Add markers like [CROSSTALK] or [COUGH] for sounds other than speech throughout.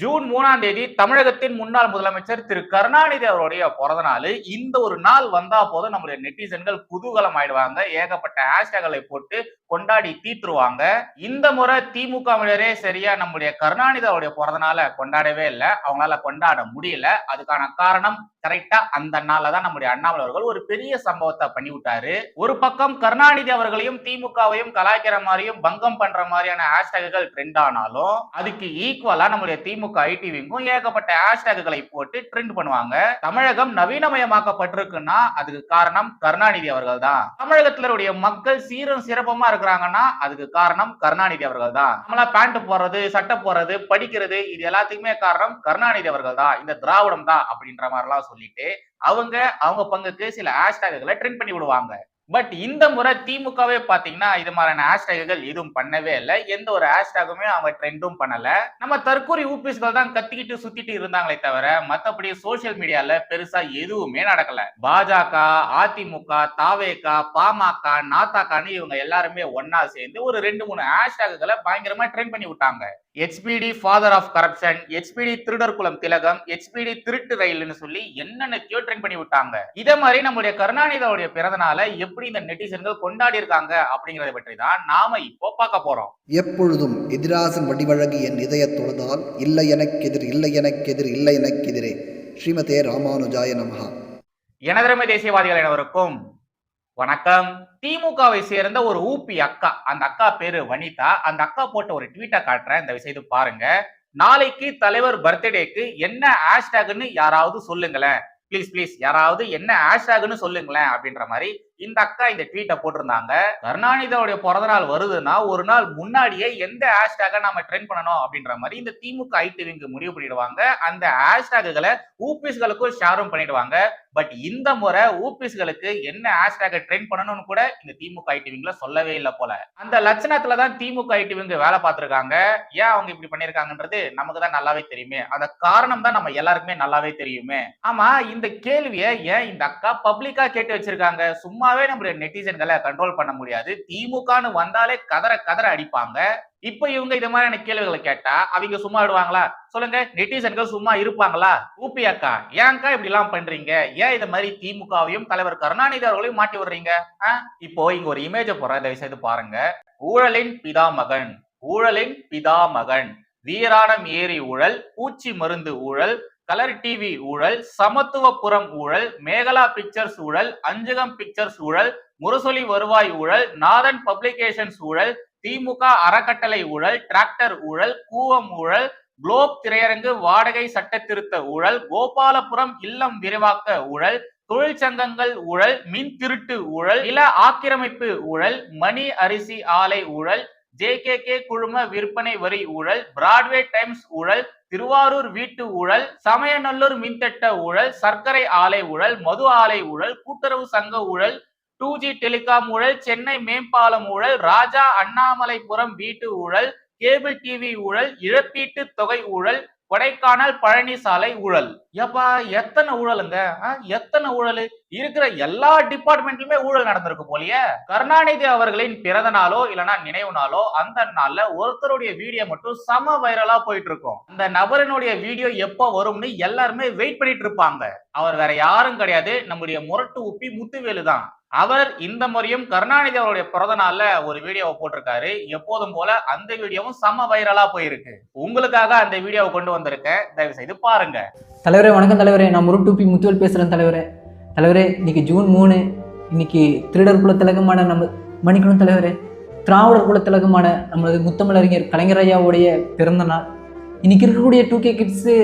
June மூணாம் தேதி தமிழகத்தின் முன்னாள் முதலமைச்சர் திரு கருணாநிதி அவருடைய பிறந்த நாள். இந்த ஒரு நாள் வந்தா போதும் நம்மளுடைய நெட்டிசன்கள் குதூகலம் ஆயிடுவாங்க ஏகப்பட்ட ஹேஷ்டேகளை போட்டு கொண்டாடி தீத்துருவாங்க இந்த முறை திமுகவினரே சரியா நம்முடைய கருணாநிதி அவருடைய பிறந்த கொண்டாடவே இல்லை. அவங்களால கொண்டாட முடியல. அதுக்கான காரணம் கரெக்டா அந்த நாள்ல தான் நம்முடைய அண்ணாமலை அவர்கள் ஒரு பெரிய சம்பவத்தை பண்ணிவிட்டாரு ஒரு பக்கம் கருணாநிதி அவர்களையும் திமுகவையும் கலாய்க்கிற மாதிரியும் பங்கம் பண்ற மாதிரியான ஹேஷ்டேகுகள் ட்ரெண்ட் ஆனாலும் அதுக்கு ஈக்குவலா நம்முடைய திமுக ஐடிவிங்கும் ஏகப்பட்ட ஹேஷ்டேகுகளை போட்டு ட்ரெண்ட் பண்ணுவாங்க. தமிழகம் நவீனமயமாக்கப்பட்டிருக்குன்னா அதுக்கு காரணம் கருணாநிதி அவர்கள் தான். தமிழகத்திலுடைய மக்கள் சீரும் சிறப்பமா இருக்கிறாங்கன்னா அதுக்கு காரணம் கருணாநிதி அவர்கள் தான் நம்மளா பேண்ட் போடுறது சட்டை போடுறது படிக்கிறது இது எல்லாத்துக்குமே காரணம் கருணாநிதி அவர்கள் தான் இந்த திராவிடம் தான் அப்படின்ற மாதிரிலாம் சொல்லிட்டு அவங்க அவங்க பங்குக்கு சில ஹேஷ்டேகுகளை ட்ரெண்ட் பண்ணி விடுவாங்க. பட் இந்த முறை திமுகவே பாத்தீங்கன்னா இது மாதிரியான ஹேஷ்டேகுகள் எதுவும் பண்ணவே இல்லை. எந்த ஒரு ஹேஷ்டேகுமே அவங்க ட்ரெண்டும் பண்ணல. நம்ம தற்கூரி ஊபிஸ்கள் தான் கத்திக்கிட்டு சுத்திட்டு இருந்தாங்களே தவிர மத்தபடி சோசியல் மீடியால பெருசா எதுவுமே நடக்கல. பாஜக அதிமுக தாவேக பாமக நாத்தாக்கான்னு இவங்க எல்லாருமே ஒன்னா சேர்ந்து ஒரு ரெண்டு மூணு ஹேஷ்டேகுகளை பயங்கரமா ட்ரெண்ட் பண்ணி விட்டாங்க. HBD father of corruption HBD திருடர் குலம் திலகம் ஹெச்பிடி திருட்டு ரயில்னு சொல்லி என்னென்னத்தையோ ட்ரெண்ட் பண்ணி விட்டாங்க. இதே மாதிரி நம்முடைய கருணாநிதியோடைய பிறந்தநாளை எப்படி இந்த நெட்டிசன்கள் கொண்டாடி இருக்காங்க அப்படிங்கறத பற்றி தான் நாம இப்போ பார்க்க போறோம். எப்பொழுதும் எதிராசன் வடிவழகு என் இதயத் தொழுதால் இல்லை எனக்கெதிர் இல்லை எனக்கெதிர் இல்லை எனக்கெதிரே ஸ்ரீமதே ராமானுஜாய நமஹா. எனதரமை தேசியவாதிகள் அனைவருக்கும் வணக்கம். திமுகவை சேர்ந்த ஒரு ஊப்பி அக்கா அந்த அக்கா பேரு வனிதா. அந்த அக்கா போட்ட ஒரு ட்வீட்டை காட்டுறேன். இந்த விஷயத்தை பாருங்க. நாளைக்கு தலைவர் பர்த்டேக்கு என்ன ஹேஷ்டேக்னு யாராவது சொல்லுங்களேன். ப்ளீஸ் ப்ளீஸ் யாராவது என்ன ஹேஷ்டேக்னு சொல்லுங்களேன் அப்படின்ற மாதிரி இந்த அக்கா இந்த ட்வீட்டை போட்டிருந்தாங்க. கருணாநிதியோடைய பிறந்த நாள் வருதுன்னா ஒரு நாள் முன்னாடியே எந்த ஹேஷ்டேக நாம ட்ரெண்ட் பண்ணணும் அப்படின்ற மாதிரி இந்த திமுக ஐடிவிங்க முடிவு பண்ணிடுவாங்க. அந்த ஹேஷ்டேகுகளை ஊபிஸ்களுக்கும் ஷேரும் பண்ணிடுவாங்க. பட் இந்த முறை ஊபிஸ்களுக்கு என்ன ஹேஷ்டேக ட்ரெண்ட் பண்ணணும்னு கூட இந்த திமுக ஐடிவிங்ல சொல்லவே இல்லை போல. அந்த லட்சணத்துல தான் திமுக ஐடிவிங்க வேலை பார்த்துருக்காங்க. ஏன் அவங்க இப்படி பண்ணிருக்காங்கன்றது நமக்கு தான் நல்லாவே தெரியுமே. அந்த காரணம் தான் நம்ம எல்லாருக்குமே நல்லாவே தெரியுமே. ஆமா இந்த கேள்வியை ஏன் இந்த அக்கா பப்ளிக்கா கேட்டு வச்சிருக்காங்க? சும்மா சும்மாவே நம்மளுடைய நெட்டிசன்களை கண்ட்ரோல் பண்ண முடியாது. திமுகன்னு வந்தாலே கதற கதற அடிப்பாங்க. இப்ப இவங்க இது மாதிரியான கேள்விகளை கேட்டா அவங்க சும்மா விடுவாங்களா? சொல்லுங்க நெட்டிசன்கள் சும்மா இருப்பாங்களா? ஊபி அக்கா ஏன்க்கா இப்படி எல்லாம் பண்றீங்க? ஏன் இது மாதிரி திமுகவையும் தலைவர் கருணாநிதி அவர்களையும் மாட்டி விடுறீங்க? இப்போ இங்க ஒரு இமேஜ போற தயவு செய்து பாருங்க. ஊழலின் பிதாமகன் ஊழலின் பிதாமகன் வீராணம் ஏரி ஊழல் பூச்சி மருந்து ஊழல் கலர் டிவி ஊழல் சமத்துவபுரம் ஊழல் மேகலா பிக்சர்ஸ் ஊழல் அஞ்சகம் பிக்சர்ஸ் ஊழல் முரசொலி வருவாய் ஊழல் நாதன் பப்ளிகேஷன்ஸ் ஊழல் திமுக அறக்கட்டளை ஊழல் டிராக்டர் ஊழல் கூவம் ஊழல் குளோப் திரையரங்கு வாடகை சட்ட திருத்த ஊழல் கோபாலபுரம் இல்லம் விரிவாக்க ஊழல் தொழிற்சங்கங்கள் ஊழல் மின் திருட்டு ஊழல் நில ஆக்கிரமிப்பு ஊழல் மணி அரிசி ஆலை ஊழல் ஜேகேகே குழும விற்பனை வரி ஊழல் பிராட்வே டைம்ஸ் ஊழல் திருவாரூர் வீட்டு ஊழல் சமயநல்லூர் மின்திட்ட ஊழல் சர்க்கரை ஆலை ஊழல் மது ஆலை ஊழல் கூட்டுறவு சங்க ஊழல் டூ ஜி டெலிகாம் ஊழல் சென்னை மேம்பாலம் ஊழல் ராஜா அண்ணாமலைபுரம் வீட்டு ஊழல் கேபிள் டிவி ஊழல் இழப்பீட்டு தொகை ஊழல் கொடைக்கானல் பழனி சாலை ஊழல். ஏப்பா எத்தனை ஊழலுங்க? ஆ, எத்தனை ஊழல்? இருக்கிற எல்லா டிபார்ட்மெண்ட்லயுமே ஊழல் நடந்திருக்கு போலயே. கருணாநிதி அவர்களின் பிறந்த நாளோ இல்லைன்னா நினைவு நாளோ அந்த நாள்ல ஒருத்தருடைய வீடியோ மட்டும் சம வைரலா போயிட்டு இருக்கும் அந்த நபரினுடைய வீடியோ எப்போ வரும்னு எல்லாருமே வெயிட் பண்ணிட்டு இருப்பாங்க அவர் வேற யாரும் கிடையாது. நம்முடைய முரட்டு உப்பி முத்துவேலு தான். அவர் இந்த முறையும் கருணாநிதி அவருடைய பிறந்த நாள்ல ஒரு வீடியோவை போட்டிருக்காரு. எப்போதும் போல அந்த வீடியோவும் செம வைரலா போயிருக்கு. உங்களுக்காக அந்த வீடியோவை கொண்டு வந்திருக்கேன் தயவு செய்து பாருங்க. தலைவரே வணக்கம் தலைவரே. நான் முரு டூபி முத்துவல் பேசுகிறேன் தலைவரே. தலைவரே இன்னைக்கு ஜூன் மூணு இன்னைக்கு திருடர் குல திலகமான நம்ம மணிக்கணும் தலைவரே. திராவிடர் குல திலகமான நம்மளது முத்தமிழறிஞர் கலைஞர் ஐயாவுடைய பிறந்த நாள். இன்னைக்கு இருக்கக்கூடிய டூ கே கிட்ஸு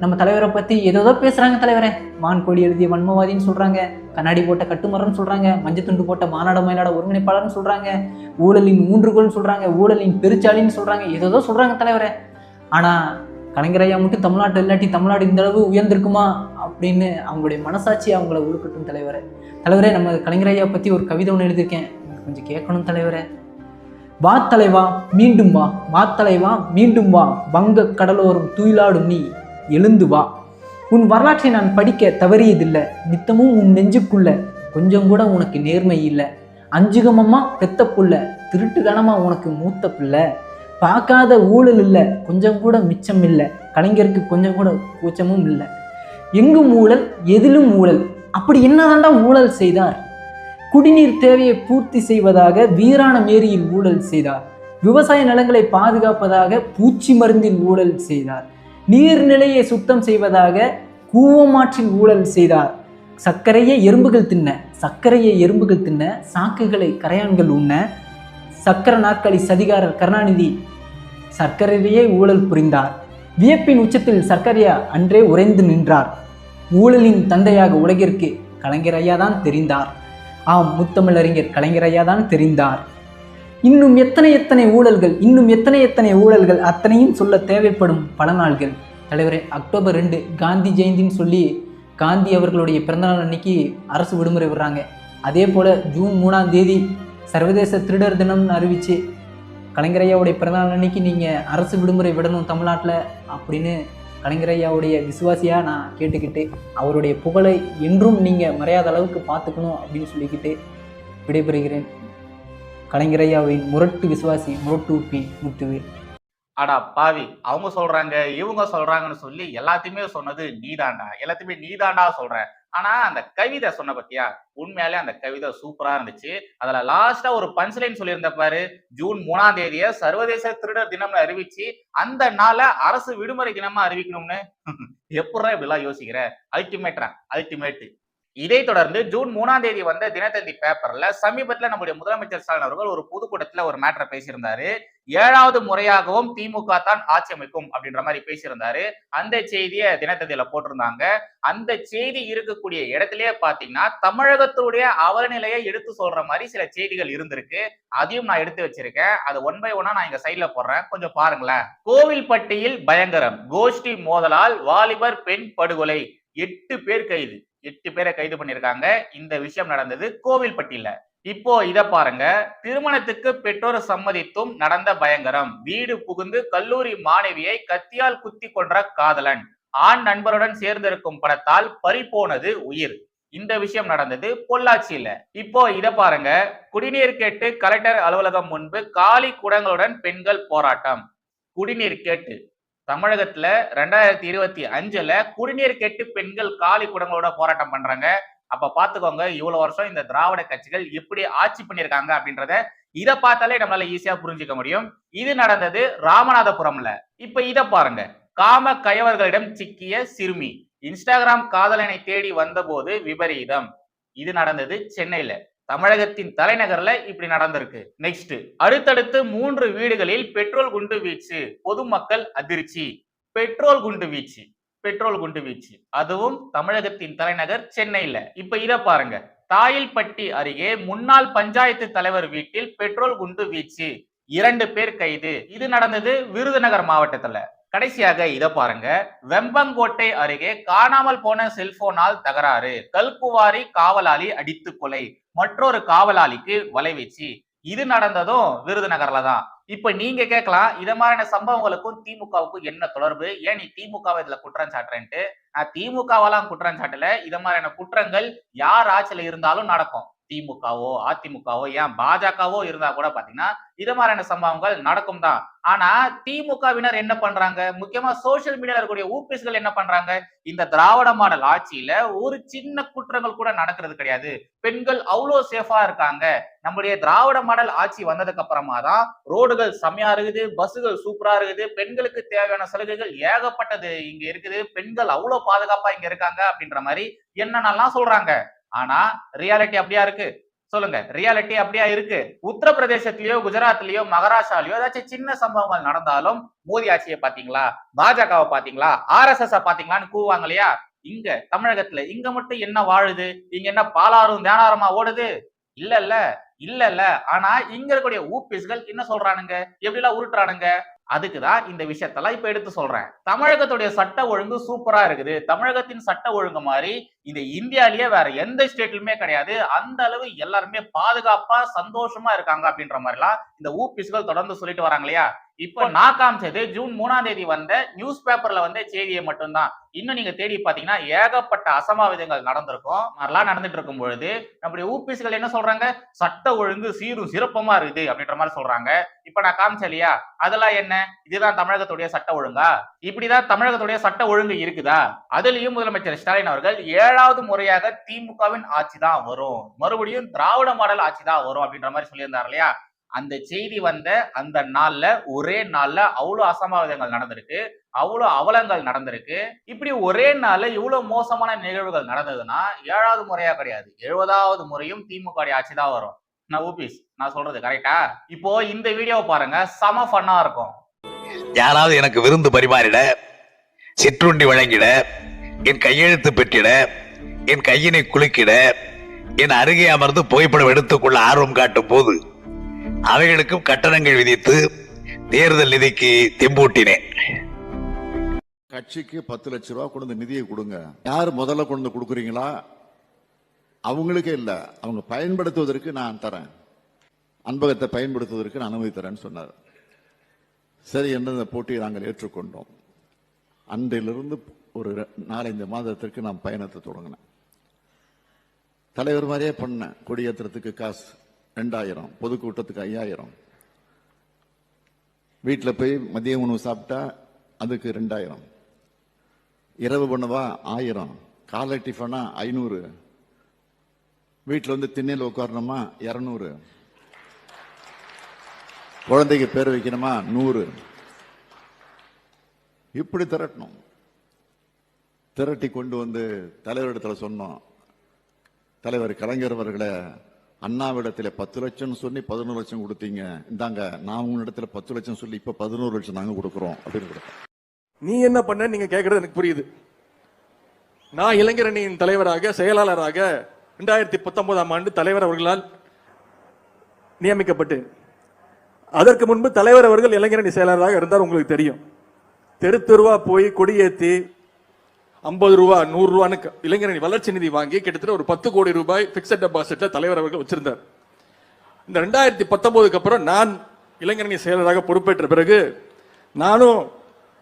நம்ம தலைவரை பற்றி ஏதோ பேசுகிறாங்க தலைவரே. வான் கோடி எழுதிய வன்மவாதின்னு சொல்கிறாங்க கண்ணாடி போட்ட கட்டுமரம்னு சொல்கிறாங்க மஞ்சள் துண்டு போட்ட மாநாட மயிலாட ஒருங்கிணைப்பாளர்னு சொல்கிறாங்க ஊழலின் மூன்றுகோள்னு சொல்கிறாங்க ஊழலின் பெருச்சாளின்னு சொல்கிறாங்க ஏதோ சொல்கிறாங்க தலைவரே. ஆனால் கலைஞர் ஐயா மட்டும் தமிழ்நாட்டு இல்லாட்டி தமிழ்நாடு இந்த அளவு உயர்ந்திருக்குமா? அப்படின்னு அவங்களுடைய மனசாட்சி அவங்கள உருக்கட்டும் தலைவரே. தலைவரே நம்ம கலைஞரையா பற்றி ஒரு கவிதை ஒன்று எழுதியிருக்கேன். கொஞ்சம் கேட்கணும் தலைவரே. வா தலைவா மீண்டும் வா. வா தலைவா மீண்டும் வா. வங்க கடலோரம் தூயிலாடும் நீ. எழுந்து வா. உன் வரலாற்றை நான் படிக்க தவறியதில்லை. நித்தமும் உன் நெஞ்சுக்குள்ள. கொஞ்சம் கூட உனக்கு நேர்மை இல்லை. அஞ்சுகமம்மா பெத்த புள்ள. திருட்டுத்தனமா உனக்கு மூத்த பிள்ளை. பார்க்காத ஊழல் இல்லை. கொஞ்சம் கூட மிச்சம் இல்லை. கலைஞருக்கு கொஞ்சம் கூட கூச்சமும் இல்லை. எங்கும் ஊழல் எதிலும் ஊழல். அப்படி என்னதாண்டா ஊழல் செய்தார்? குடிநீர் தேவையை பூர்த்தி செய்வதாக வீரான ஏரியில் ஊழல் செய்தார். விவசாய நிலங்களை பாதுகாப்பதாக பூச்சி மருந்தில் ஊழல் செய்தார். நீர்நிலையை சுத்தம் செய்வதாக கூவமாற்றின் ஊழல் செய்தார். சர்க்கரையை எறும்புகள் தின்ன சர்க்கரையை எறும்புகள் தின்ன சாக்குகளை கரையான்கள் உண்ண சக்கர நாற்காலி சதிகாரர் கருணாநிதி சர்க்கரையே ஊழல் புரிந்தார். வியப்பின் உச்சத்தில் சர்க்கரையா அன்றே உறைந்து நின்றார். ஊழலின் தந்தையாக உலகிற்கு கலைஞர் ஐயா தான் தெரிந்தார். ஆம் முத்தமிழறிஞர் கலைஞரையா தான் தெரிந்தார். இன்னும் எத்தனை எத்தனை ஊழல்கள் இன்னும் எத்தனை எத்தனை ஊழல்கள் அத்தனையும் சொல்ல தேவைப்படும் பல நாள்கள். தலைவரே அக்டோபர் ரெண்டு காந்தி ஜெயந்தின்னு சொல்லி காந்தி அவர்களுடைய பிறந்தநாள் அன்னைக்கு அரசு விடுமுறை விடுறாங்க. அதே போல் ஜூன் மூணாம் தேதி சர்வதேச திருடர் தினம்னு அறிவித்து கலைஞரையாவுடைய பிறந்தநாள் அன்னைக்கு நீங்கள் அரசு விடுமுறை விடணும் தமிழ்நாட்டில் அப்படின்னு கலைஞரையாவுடைய விசுவாசியாக நான் கேட்டுக்கிட்டு அவருடைய புகழை என்றும் நீங்கள் மறையாத அளவுக்கு பார்த்துக்கணும் அப்படின்னு சொல்லிக்கிட்டு விடைபெறுகிறேன். கலைஞரையாவின் முரட்டு விசுவாசி முரட்டு உப்பின் முத்துவே அடா பாவி அவங்க சொல்றாங்க இவங்க சொல்றாங்கன்னு சொல்லி எல்லாத்தையுமே சொன்னது நீதாண்டா. எல்லாத்தையுமே நீதாண்டா சொல்ற. ஆனா அந்த கவிதை சொன்ன பத்தியா? உண்மையாலே அந்த கவிதை சூப்பரா இருந்துச்சு. அதுல லாஸ்டா ஒரு பஞ்ச்லைன் சொல்லியிருந்த பாரு. ஜூன் மூணாம் தேதிய சர்வதேச திருடர் தினம்னு அறிவிச்சு அந்த நாளை அரசு விடுமுறை தினமா அறிவிக்கணும்னு. [LAUGHS] எப்படா இப்படிலாம் யோசிக்கிற? அல்டிமேட்ரா அல்டிமேட் இதை தொடர்ந்து ஜூன் மூணாம் தேதி வந்த தினத்தந்தி பேப்பர்ல சமீபத்துல நம்முடைய முதலமைச்சர் ஸ்டாலின் அவர்கள் ஒரு பொதுக்கூட்டத்துல ஒரு மேட்டரை பேசியிருந்தாரு. ஏழாவது முறையாகவும் திமுக தான் ஆட்சி அமைக்கும் அப்படின்ற மாதிரி பேசியிருந்தாரு. அந்த செய்தியை தினத்தந்தியில போட்டிருந்தாங்க. அந்த செய்தி இருக்கக்கூடிய இடத்திலேயே பாத்தீங்கன்னா தமிழகத்துடைய அவலநிலையை எடுத்து சொல்ற மாதிரி சில செய்திகள் இருந்திருக்கு. அதையும் நான் எடுத்து வச்சிருக்கேன். அது ஒன் பை ஒன்னா நான் இங்க சைட்ல போடுறேன். கொஞ்சம் பாருங்களேன். கோவில்பட்டியில் பயங்கரம் கோஷ்டி மோதலால் வாலிபர் பெண் படுகொலை எட்டு பேர் கைது. எட்டு பேரை கைது பண்ணிருக்காங்க இந்த விஷயம் நடந்தது கோவில்பட்டியில. இப்போ இத பாருங்க. திருமணத்துக்கு பெற்றோர் சம்மதித்தும் நடந்த பயங்கரம். வீடு புகுந்து கல்லூரி மாணவியை கத்தியால் குத்தி கொன்ற காதலன். ஆண் நண்பருடன் சேர்ந்திருக்கும் படத்தால் பறிபோனது உயிர். இந்த விஷயம் நடந்தது பொள்ளாச்சியில. இப்போ இத பாருங்க. குடிநீர் கேட்டு கலெக்டர் அலுவலகம் முன்பு காலி குடங்களுடன் பெண்கள் போராட்டம். குடிநீர் கேட்டு. தமிழகத்துல ரெண்டாயிரத்தி இருபத்தி அஞ்சுல குடிநீர் கெட்டு பெண்கள் காலி குடங்களோட போராட்டம் பண்றாங்க. அப்ப பாத்துக்கோங்க இவ்வளவு வருஷம் இந்த திராவிட கட்சிகள் எப்படி ஆட்சி பண்ணிருக்காங்க அப்படின்றத இதை பார்த்தாலே நம்மளால ஈஸியா புரிஞ்சுக்க முடியும். இது நடந்தது ராமநாதபுரம்ல. இப்ப இதை பாருங்க. காம கயவர்களிடம் சிக்கிய சிறுமி. இன்ஸ்டாகிராம் காதலனை தேடி வந்தபோது விபரீதம். இது நடந்தது சென்னையில. தமிழகத்தின் தலைநகர்ல இப்படி நடந்திருக்கு. நெக்ஸ்ட் அடுத்தடுத்து மூன்று வீடுகளில் பெட்ரோல் குண்டு வீச்சு. பொதுமக்கள் அதிர்ச்சி. பெட்ரோல் குண்டு வீச்சு. பெட்ரோல் குண்டு வீச்சு. அதுவும் தமிழகத்தின் தலைநகர் சென்னையில. இப்ப இத பாருங்க. தாயில்பட்டி அருகே முன்னாள் பஞ்சாயத்து தலைவர் வீட்டில் பெட்ரோல் குண்டு வீச்சு. இரண்டு பேர் கைது. இது நடந்தது விருதுநகர் மாவட்டத்துல. கடைசியாக இத பாருங்க. வெம்பங்கோட்டை அருகே காணாமல் போன செல்போனால் தகராறு. கல்குவாரி காவலாளி அடித்து கொலை. மற்றொரு காவலாளிக்கு வலைவீச்சு இது நடந்ததும் விருதுநகர்ல தான். இப்ப நீங்க கேட்கலாம் இத மாதிரியான சம்பவங்களுக்கும் திமுகவுக்கும் என்ன தொடர்பு? ஏன் நீ திமுகவை இதுல குற்றம் சாட்டுறேன்ட்டு? நான் திமுகவெல்லாம் குற்றம் சாட்டல. இத மாதிரியான குற்றங்கள் யார் ஆட்சியில இருந்தாலும் நடக்கும். திமுகவோ அதிமுகவோ ஏன் பாஜகவோ இருந்தா கூட பாத்தீங்கன்னா இது மாதிரியான சம்பவங்கள் நடக்கும் தான். ஆனா திமுகவினர் என்ன பண்றாங்க? முக்கியமா சோசியல் மீடியால இருக்கக்கூடிய ஊபிஸ்கள் என்ன பண்றாங்க? இந்த திராவிட மாடல் ஆட்சியில ஒரு சின்ன குற்றங்கள் கூட நடக்கிறது கிடையாது. பெண்கள் அவ்வளோ சேஃபா இருக்காங்க. நம்முடைய திராவிட மாடல் ஆட்சி வந்ததுக்கு அப்புறமா தான் ரோடுகள் செம்மையா இருக்குது பஸ்ஸுகள் சூப்பரா இருக்குது பெண்களுக்கு தேவையான சலுகைகள் ஏகப்பட்டது இங்க இருக்குது பெண்கள் அவ்வளவு பாதுகாப்பா இங்க இருக்காங்க அப்படின்ற மாதிரி என்னென்னலாம் சொல்றாங்க? ஆனா ரியாலிட்டி அப்படியா இருக்கு? சொல்லுங்க. ரியாலிட்டி அப்படியா இருக்கு? உத்தரப்பிரதேசத்திலயோ குஜராத்லயோ மகாராஷ்டிராலயோ ஏதாச்சும் சின்ன சம்பவங்கள் நடந்தாலும் மோடி ஆட்சியை பாத்தீங்களா பாஜகவை பாத்தீங்களா ஆர் எஸ் எஸ் பாத்தீங்களான்னு கூவாங்க இல்லையா? இங்க தமிழகத்துல இங்க மட்டும் என்ன வாழுது? இங்க என்ன பாலாறும் தேனாரமா ஓடுது? இல்ல இல்ல இல்ல இல்ல ஆனா இங்க இருக்கக்கூடிய ஊபிஸ்கள் என்ன சொல்றானுங்க? எப்படி எல்லாம் உருட்டுறானுங்க? அதுக்குதான் இந்த விஷயத்தெல்லாம் இப்ப எடுத்து சொல்றேன். தமிழகத்துடைய சட்ட ஒழுங்கு சூப்பரா இருக்குது. தமிழகத்தின் சட்ட ஒழுங்கு மாதிரி இந்த இந்தியாலயே வேற எந்த ஸ்டேட்லயுமே கிடையாது. அந்த அளவு எல்லாருமே பாதுகாப்பா சந்தோஷமா இருக்காங்க அப்படின்ற மாதிரிலாம் இந்த ஊபிஸ்கள் தொடர்ந்து சொல்லிட்டு வராங்க இல்லையா? இப்போ நான் காமிச்சது ஜூன் மூணாம் தேதி வந்த நியூஸ் பேப்பர்ல வந்த செய்தியை மட்டும்தான். இன்னும் நீங்க தேடி பாத்தீங்கன்னா ஏகப்பட்ட அசம்பாவிதங்கள் நடந்திருக்கும். அதெல்லாம் நடந்துட்டு இருக்கும் பொழுது நம்முடைய ஊபிஸ்கள் என்ன சொல்றாங்க? சட்ட ஒழுங்கு சீரும் சிறப்பமா இருக்குது அப்படின்ற மாதிரி சொல்றாங்க. இப்ப நான் காமிச்சேன் இல்லையா? அதெல்லாம் என்ன? இதுதான் தமிழகத்துடைய சட்ட ஒழுங்கா? இப்படிதான் தமிழகத்துடைய சட்ட ஒழுங்கு இருக்குதா? அதுலயும் முதலமைச்சர் ஸ்டாலின் அவர்கள் ஏழாவது முறையாக திமுகவின் ஆட்சி தான் வரும். மறுபடியும் திராவிட மாடல் ஆட்சி தான் வரும் அப்படின்ற மாதிரி சொல்லியிருந்தார் இல்லையா? அந்த செய்தி வந்த அந்த நாள்ல ஒரே நாள்ல அவ்வளவு அசம்பாவிதங்கள் நடந்திருக்கு. அவ்வளவு அவலங்கள் நடந்திருக்கு. இப்படி ஒரே நாள்ல இவ்வளவு மோசமான நிகழ்வுகள் நடந்ததுன்னா ஏழாவது முறையா கிடையாது. எழுபதாவது முறையும் திமுக வுடைய ஆட்சி தான் வரும். நான் ஓபிஸ் நான் சொல்றது கரெக்டா இப்போ இந்த வீடியோ பாருங்க. செம ஃபன்னா இருக்கும். யாராவது எனக்கு விருந்து பரிமாறிட சிற்றுண்டி வழங்கிட என் கையெழுத்து பெற்றிட என் கையினை குலுக்கிட என் அருகே அமர்ந்து புகைப்படம் எடுத்துக்கொள்ள ஆர்வம் காட்டும் போது அவைகளுக்கும் கட்டணங்கள் விதித்து தேர்தல் நிதிக்கு தெம்பூட்டினேன். கட்சிக்கு பத்து லட்ச ரூபா கொண்டு நிதியை கொடுங்க. யார் முதல்ல கொண்டு கொடுக்குறீங்களா? அவங்களுக்கே இல்ல. அவங்க பயன்படுத்துவதற்கு நான் தரேன். அன்பகத்தை பயன்படுத்துவதற்கு நான் அனுமதி தரேன்னு சொன்னார். சரி என்று போட்டியை நாங்கள் ஏற்றுக்கொண்டோம். அன்றிலிருந்து ஒரு நாலஞ்சு மாதத்திற்கு நான் பயணத்தை தொடங்கினேன். தலைவர் மாதிரியே பண்ணேன். கொடியேற்றத்துக்கு காசு. ரெண்டாயிரம். பொதுக்கூட்டத்துக்கு ஐயாயிரம். வீட்டில் போய் மதிய உணவு சாப்பிட்டா அதுக்கு ரெண்டாயிரம். இரவு பண்ணவா ஆயிரம். காலை டிஃபனா ஐநூறு. வீட்டில் வந்து திண்ணையில் உட்காரணுமா? இரநூறு. குழந்தைக்கு பேர் வைக்கணுமா? நூறு. இப்படி திரட்டணும். திரட்டி கொண்டு வந்து தலைவரிடத்தில் சொன்னோம். தலைவர் கலைஞர் அவர்களை அண்ணாவிடத்தில் பத்து லட்சம் சொல்லி பதினோரு லட்சம் கொடுத்தீங்க. இந்தாங்க நான் உங்களிடத்துல பத்து லட்சம் சொல்லி இப்ப பதினோரு லட்சம் நாங்க கொடுக்குறோம் அப்படின்னு கொடுத்தோம் நீ என்ன பண்ண? நீங்க கேட்கறது எனக்கு புரியுது. நான் இளைஞரணியின் தலைவராக செயலாளராக ரெண்டாயிரத்தி பத்தொன்பதாம் ஆண்டு தலைவர் அவர்களால் நியமிக்கப்பட்டேன். அதற்கு முன்பு தலைவர் அவர்கள் இளைஞரணி செயலாளராக இருந்தார் உங்களுக்கு தெரியும். தெரு தெருவா போய் கொடியேற்றி ஐம்பது ரூபா நூறு ரூபான்னு இளைஞரணி வளர்ச்சி நிதி வாங்கி கிட்டத்தட்ட ஒரு பத்து கோடி ரூபாய் பிக்சட் டெபாசிட்ல தலைவர் அவர்கள் வச்சிருந்தார். இந்த ரெண்டாயிரத்தி பத்தொன்பதுக்கு அப்புறம் நான் இளைஞரணி செயலராக பொறுப்பேற்ற பிறகு நானும்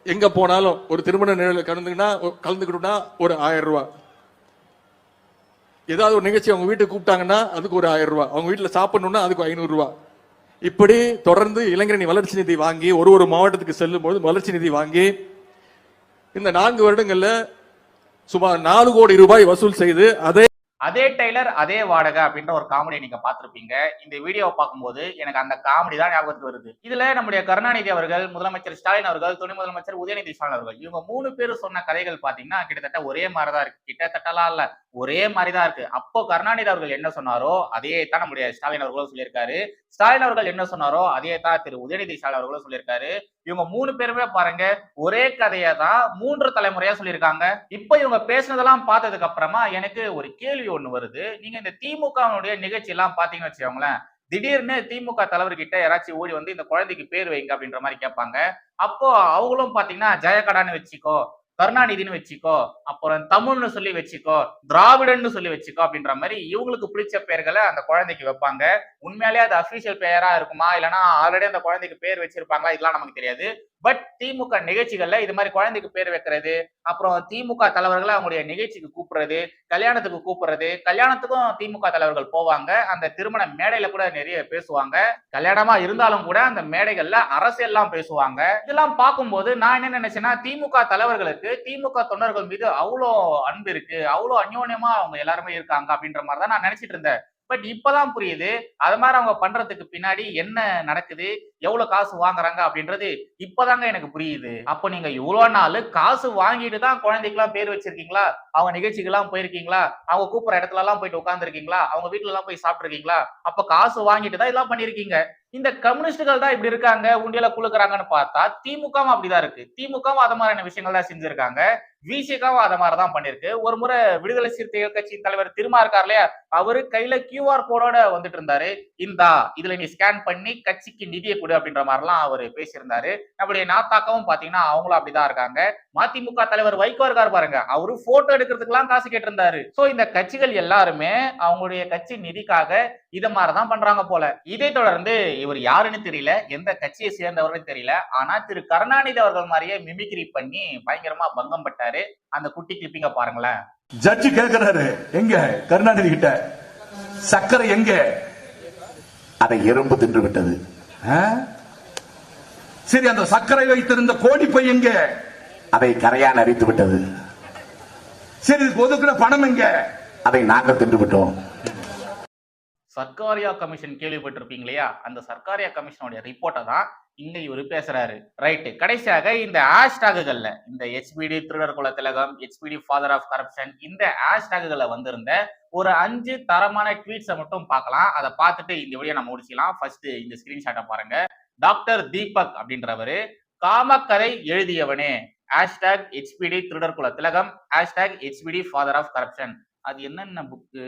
எங்க போனாலும் ஒரு திருமண நிகழ்வில் கலந்துக்கினா கலந்துக்கிட்டோம்னா ஒரு ஆயிரம் ரூபாய் ஏதாவது ஒரு நிகழ்ச்சி அவங்க வீட்டுக்கு கூப்பிட்டாங்கன்னா அதுக்கு ஒரு ஆயிரம் ரூபாய் அவங்க வீட்டில் சாப்பிடணும்னா அதுக்கு ஐநூறு ரூபாய் இப்படி தொடர்ந்து இளைஞரணி வளர்ச்சி நிதி வாங்கி ஒரு ஒரு மாவட்டத்துக்கு செல்லும் போது வளர்ச்சி நிதி வாங்கி இந்த நான்கு வருடங்களில் சுமார் நாலு கோடி ரூபாய் வசூல் செய்து அதே அதே டெய்லர் அதே வாடகை அப்படின்ற ஒரு காமெடியை நீங்க பார்த்துருப்பீங்க. இந்த வீடியோவை பார்க்கும்போது எனக்கு அந்த காமெடி தான் ஞாபகத்துக்கு வருது. இதுல நம்முடைய கருணாநிதி அவர்கள் முதலமைச்சர் ஸ்டாலின் அவர்கள் துணை முதலமைச்சர் உதயநிதி ஸ்டாலின் அவர்கள் இவங்க மூணு பேரும் சொன்ன கதைகள் பாத்தீங்கன்னா கிட்டத்தட்ட ஒரே மாதிரி தான் இருக்கு. கிட்டத்தட்டலாம் இல்ல ஒரே மாதிரி தான் இருக்கு. அப்போ கருணாநிதி அவர்கள் என்ன சொன்னாரோ அதே தான் நம்முடைய ஸ்டாலின் அவர்களும் சொல்லியிருக்காரு. ஸ்டாலின் அவர்கள் என்ன சொன்னாரோ அதே தான் திரு உதயநிதி ஸ்டாலின் அவர்களும் சொல்லியிருக்காரு. இவங்க மூணு பேருமே பாருங்க ஒரே கதையை தான் மூன்று தலைமுறையா சொல்லியிருக்காங்க. இப்ப இவங்க பேசுனதெல்லாம் பார்த்ததுக்கு அப்புறமா எனக்கு ஒரு கேள்வி ஒண்ணு வருது. நீங்க இந்த திமுகவுடைய நிகழ்ச்சி எல்லாம் பாத்தீங்கன்னு வச்சுக்கோங்களேன் திடீர்னு திமுக தலைவர்கிட்ட யாராச்சும் ஓடி வந்து இந்த குழந்தைக்கு பேர் வைங்க அப்படின்ற மாதிரி கேட்பாங்க. அப்போ அவங்களும் பாத்தீங்கன்னா ஜெயகடான்னு வச்சுக்கோ கருணாநிதினு வச்சுக்கோ அப்புறம் தமிழ்னு சொல்லி வச்சுக்கோ திராவிடன்னு சொல்லி வச்சுக்கோ அப்படின்ற மாதிரி இவங்களுக்கு பிடிச்ச பெயர்களை அந்த குழந்தைக்கு வைப்பாங்க. உண்மையாலே அது அபிஷியல் பெயரா இருக்குமா? இல்லைன்னா ஆல்ரெடி அந்த குழந்தைக்கு பேர் வச்சிருப்பாங்களா? இதெல்லாம் நமக்கு தெரியாது. பட் திமுக நிகழ்ச்சிகள்ல இது மாதிரி குழந்தைக்கு பேர் வைக்கிறது அப்புறம் திமுக தலைவர்களை அவங்களுடைய நிகழ்ச்சிக்கு கூப்பிடுறது கல்யாணத்துக்கு கூப்பிடுறது கல்யாணத்துக்கும் திமுக தலைவர்கள் போவாங்க. அந்த திருமண மேடையில கூட நிறைய பேசுவாங்க. கல்யாணமா இருந்தாலும் கூட அந்த மேடைகள்ல அரசியல்லாம் பேசுவாங்க. இதெல்லாம் பார்க்கும்போது நான் என்ன நினைச்சேன்னா திமுக தலைவர்களுக்கு திமுக தொண்டர்கள் மீது அவ்வளோ அன்பு இருக்கு அவ்வளோ அந்யோன்யமா அவங்க எல்லாருமே இருக்காங்க அப்படின்ற மாதிரி தான் நான் நினைச்சிட்டு இருந்தேன். பட் இப்பதான் புரியுது அது மாதிரி அவங்க பண்றதுக்கு பின்னாடி என்ன நடக்குது எவ்வளவு காசு வாங்குறாங்க அப்படின்றது இப்பதாங்க எனக்கு புரியுது. அப்போ நீங்க இவ்வளவு நாள் காசு வாங்கிட்டு தான் குழந்தைக்கெல்லாம் பேர் வச்சிருக்கீங்களா? அவங்க நிகழ்ச்சிக்கு எல்லாம் போயிருக்கீங்களா? அவங்க கூப்பிடுற இடத்துல எல்லாம் போயிட்டு உட்காந்துருக்கீங்களா அவங்க வீட்டுல எல்லாம் போய் சாப்பிட்டுருக்கீங்களா? அப்ப காசு வாங்கிட்டு தான் இதெல்லாம் பண்ணிருக்கீங்க இந்த கம்யூனிஸ்டுகள் தான் இப்படி இருக்காங்க உண்டியல குளுக்குறாங்கன்னு பார்த்தா திமுகவும் அப்படிதான் இருக்கு. திமுகவும் அது மாதிரியான விஷயங்கள் தான் செஞ்சிருக்காங்க. விசிகாவும் அதை மாதிரி தான் பண்ணிருக்கு ஒரு முறை விடுதலை சிறுத்தைகள் கட்சியின் தலைவர் திருமா இருக்கார் இல்லையா? அவரு கையில கியூஆர் கோடோட வந்துட்டு இருந்தாரு. இந்தா இதுல நீ ஸ்கேன் பண்ணி கட்சிக்கு நிதியை கொடு அப்படின்ற மாதிரிலாம் அவர் பேசியிருந்தாரு. நம்முடைய நாத்தாக்கவும் பாத்தீங்கன்னா அவங்களும் அப்படிதான் இருக்காங்க. மதிமுக தலைவர் வைகோ இருக்காரு பாருங்க. அவரு போட்டோ எடுக்கிறதுக்கெல்லாம் காசு கேட்டிருந்தாரு. சோ இந்த கட்சிகள் எல்லாருமே அவங்களுடைய கட்சி நிதிக்காக இத மாதிரிதான் பண்றாங்க போல. இதை தொடர்ந்து இவர் யாருன்னு தெரியல. எந்த கட்சியை சேர்ந்தவர்னு தெரியல. ஆனா திரு கருணாநிதி அவர்கள் மாதிரியே மிமிக்ரி பண்ணி பயங்கரமா பங்கம் பட்டாரு. அந்த குட்டி கிளிப்பிங்க பாருங்களேன். ஜட்ஜி கேக்குறாரு. எங்க? கருணாநிதி கிட்ட. சர்க்கரை எங்க? அதை எறும்பு தின்று விட்டது? சரி அந்த சர்க்கரை வைத்திருந்த கோடிப்பை எங்க? அதை கரையான் அரித்து விட்டது. சரி ஒதுக்குன பணம் எங்க? அதை நாங்கள் தின்று விட்டோம். சர்க்காரியா கமிஷன் கேள்விப்பட்டிருப்பீங்க இல்லையா அந்த சர்க்காரியா கமிஷனுடைய ரிப்போர்ட்டை தான் இங்க இவரு பேசுறாரு. ரைட்டு கடைசியாக இந்த ஹேஷ்டாகுகள்ல இந்த ஹெச்பிடி திருடர் குல திலகம் ஹெச்பிடி ஃபாதர் ஆஃப் கரப்ஷன் இந்த ஹேஷ்டாகுகள்ல வந்திருந்த ஒரு அஞ்சு தரமான ட்வீட்ஸை மட்டும் பார்க்கலாம். அதை பார்த்துட்டு இந்த வீடியோ நம்ம முடிச்சிக்கலாம். ஃபர்ஸ்ட் இந்த ஸ்கிரீன்ஷாட்டை பாருங்க. டாக்டர் தீபக் அப்படின்றவரு காமக்கரை எழுதியவனே. ஹேஷ்டாக் ஹெச்பிடி திருடர் குல திலகம். Hashtag HBD father of corruption அது என்னென்ன புக்கு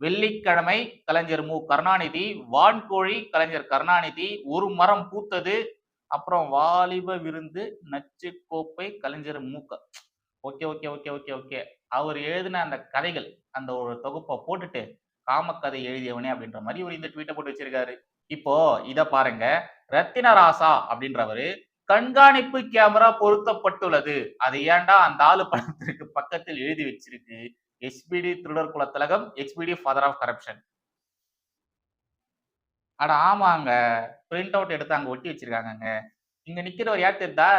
வெள்ளிக்கிழமை கலைஞர் மு. கருணாநிதி வான்கோழி கலைஞர் கருணாநிதி ஒரு மரம் பூத்தது அப்புறம் வாலிப விருந்து நச்சு கோப்பை கலைஞர் மூக்க okay okay okay okay okay. அவர் எழுதின அந்த கதைகள் அந்த ஒரு தொகுப்பை போட்டுட்டு காமக்கதை எழுதியவனே அப்படின்ற மாதிரி ஒரு இந்த ட்வீட்டை போட்டு வச்சிருக்காரு. இப்போ இத பாருங்க. ரத்தின ராசா அப்படின்றவரு கண்காணிப்பு கேமரா பொருத்தப்பட்டுள்ளது. அது ஏன்டா அந்த ஆளு படத்திற்கு பக்கத்தில் எழுதி வச்சிருக்கு? எஸ்பிடி திருடர் குலத்திலகம் எக்ஸ்பிடி ஃபாதர் ஆஃப் கரப்ஷன் அட ஆமாங்க. பிரிண்ட் அவுட் எடுத்து அங்க ஒட்டி வச்சிருக்காங்கங்க. இங்க நிக்கிறவர் யார் தெரிந்தா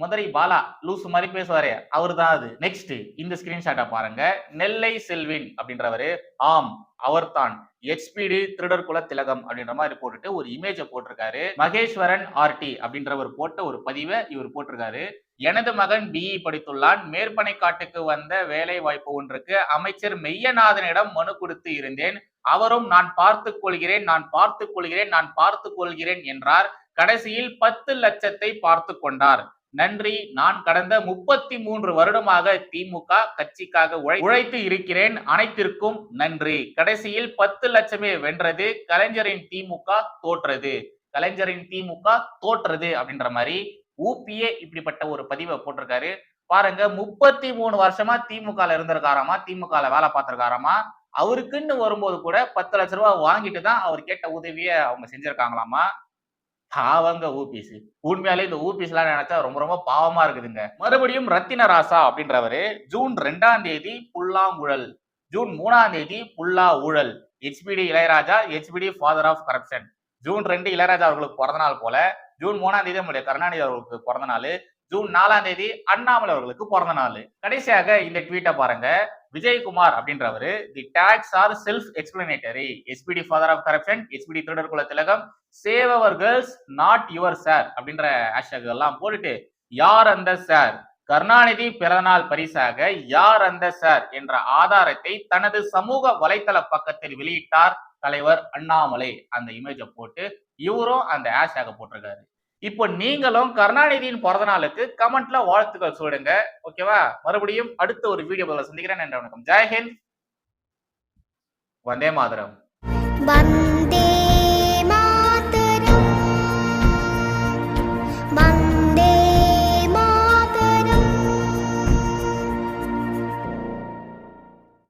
மதுரை பாலா லூசு மாதிரி பேசுவாரே. அவர் தான் அது. நெக்ஸ்ட் இந்த ஸ்கிரீன்ஷாட்டை பாருங்க. நெல்லை செல்வின் அப்படின்றவரு ஆம் அவர்தான். எச்பிடி திருடர் குல திலகம் அப்படின்ற மாதிரி போட்டுட்டு ஒரு இமேஜை போட்டிருக்காரு. மகேஸ்வரன் ஆர்டி அப்படின்றவர் போட்ட ஒரு பதிவை இவர் போட்டிருக்காரு. எனது மகன் பிஇ படித்துள்ளான். மேற்பனைக்காட்டுக்கு வந்த வேலை வாய்ப்பு ஒன்றுக்கு அமைச்சர் மெய்யநாதனிடம் மனு கொடுத்து இருந்தேன். அவரும் நான் பார்த்து கொள்கிறேன் நான் பார்த்து கொள்கிறேன் நான் பார்த்துக் கொள்கிறேன் என்றார். கடைசியில் பத்து லட்சத்தை பார்த்து கொண்டார். நன்றி. நான் கடந்த முப்பத்தி மூன்று வருடமாக திமுக கட்சிக்காக உழை- உழைத்து இருக்கிறேன். அனைத்திற்கும் நன்றி. கடைசியில் பத்து லட்சமே வென்றது. கலைஞரின் திமுக தோற்றது. கலைஞரின் திமுக தோற்றது அப்படின்ற மாதிரி ஊபியே இப்படிப்பட்ட ஒரு பதிவை போட்டிருக்காரு. பாருங்க முப்பத்தி மூணு வருஷமா திமுகல இருந்திருக்காராமா? திமுகல வேலை பார்த்திருக்காராமா? அவருக்குன்னு வரும்போது கூட பத்து லட்ச ரூபாய் வாங்கிட்டு தான் அவர் கேட்ட உதவியை அவங்க செஞ்சிருக்காங்களாமா? பாவங்க ஊபிஸ். உண்மையாலே இந்த ஊபிஸ் எல்லாம் நினைச்சா ரொம்ப ரொம்ப பாவமா இருக்குதுங்க. மறுபடியும் ரத்தின ராசா அப்படின்றவரு ஜூன் ரெண்டாம் தேதி புல்லாங்குழல். ஜூன் மூணாம் தேதி புல்லா ஊழல் HBD Ilaiyaraaja HBD father of corruption June ரெண்டு இளையராஜா அவர்களுக்கு பிறந்த நாள் போல ஜூன் மூணாம் தேதி நம்முடைய கருணாநிதி அவர்களுக்கு பிறந்த நாள் ஜூன் நாலாம் தேதி அண்ணாமலை அவர்களுக்கு பிறந்த நாள் கடைசியாக இந்த ட்வீட்டை பாருங்க. Vijayakumar அப்படின்றவரு the tags are self explanatory HBD father of corruption HBD திருடர் குல திலகம் save our girls not your sir அப்படின்ற ஹேஷ்டாக் எல்லாம் போட்டுட்டு யார் அந்த சார் கருணாநிதி பிறந்தநாள் பரிசாக யார் அந்த சார் என்ற ஆதாரத்தை தனது சமூக வலைத்தள பக்கத்தில் வெளியிட்டார் தலைவர் அண்ணாமலை. அந்த இமேஜை போட்டு இவரும் அந்த ஹேஷ்டாக போட்டிருக்காரு. இப்போ நீங்களும் கருணாநிதியின் பிறந்த நாளுக்கு கமெண்ட்ல வாழ்த்துக்கள் சொல்லுங்க. ஓகேவா மறுபடியும் அடுத்த ஒரு வீடியோவில் சந்திக்கிறேன். நன்றி வணக்கம். ஜெயஹிந்த் வந்தே மாதரம்.